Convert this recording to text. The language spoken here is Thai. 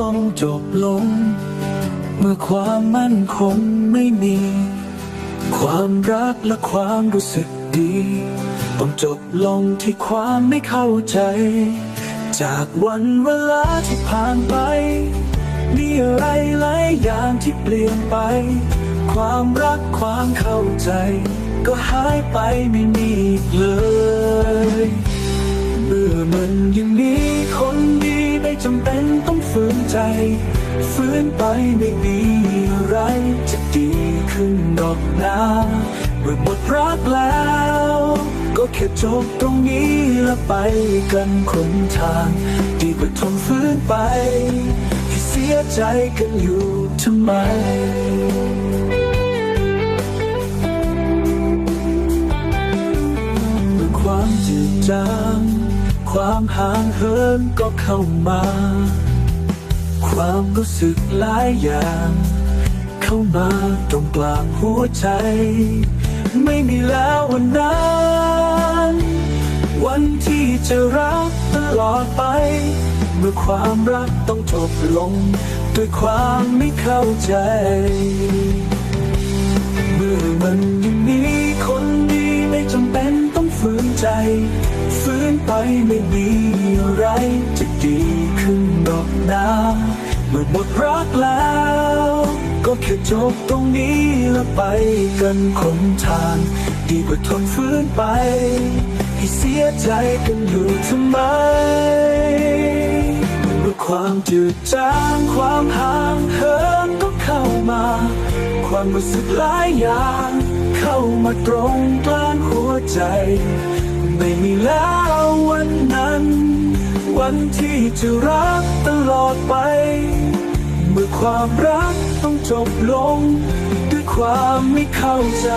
ต้องจบลง เมื่อความมั่นคงไม่มี ความรักและความรู้สึกดี ต้องจบลงที่ความไม่เข้าใจ จากวันเวลาที่ผ่านไป มีอะไรหลายอย่างที่เปลี่ยนไป ความรักความเข้าใจ ก็หายไปไม่มีอีกเลย เมื่อมันยังมีคนดี ไม่จำเป็นต้องฝืนใจ ฝืนไปไม่มีอะไร จะดีขึ้นดอกนาเมื่อหมดรักแล้ว ก็แค่จบตรงนี้แล้วไปกันคนทาง ดีกว่าทนฝืนไปให้เสียใจกันอยู่ทำไมเมื่อความจืดจาง ความห่างเหินก็เข้ามา ความรู้สึกหลายอย่าง เข้ามาตรงกลางหัวใจ ไม่มีแล้ววันนั้น วันที่จะรักตลอดไป เมื่อความรักต้องจบลง ด้วยความไม่เข้าใจ เมื่อมันยังมีคนดีไม่จำเป็นต้องฝืนใจ ไม่มีอะไรจะดีขึ้นดอกนาเมื่อหมดรักแล้ว ก็แค่จบตรงนี้แล้วไปกันคนทาง ดีกว่าทนฝืนไป ให้เสียใจกันอยู่ทำไมเมื่อความจืดจางความห่างเหินก็เข้ามา ความรู้สึกหลายอย่าง เข้ามาตรงกลางหัวใจ ไม่มีแล้ววันนั้น วันที่จะรักตลอดไป เมื่อความรักต้องจบลง ด้วยความไม่เข้าใจ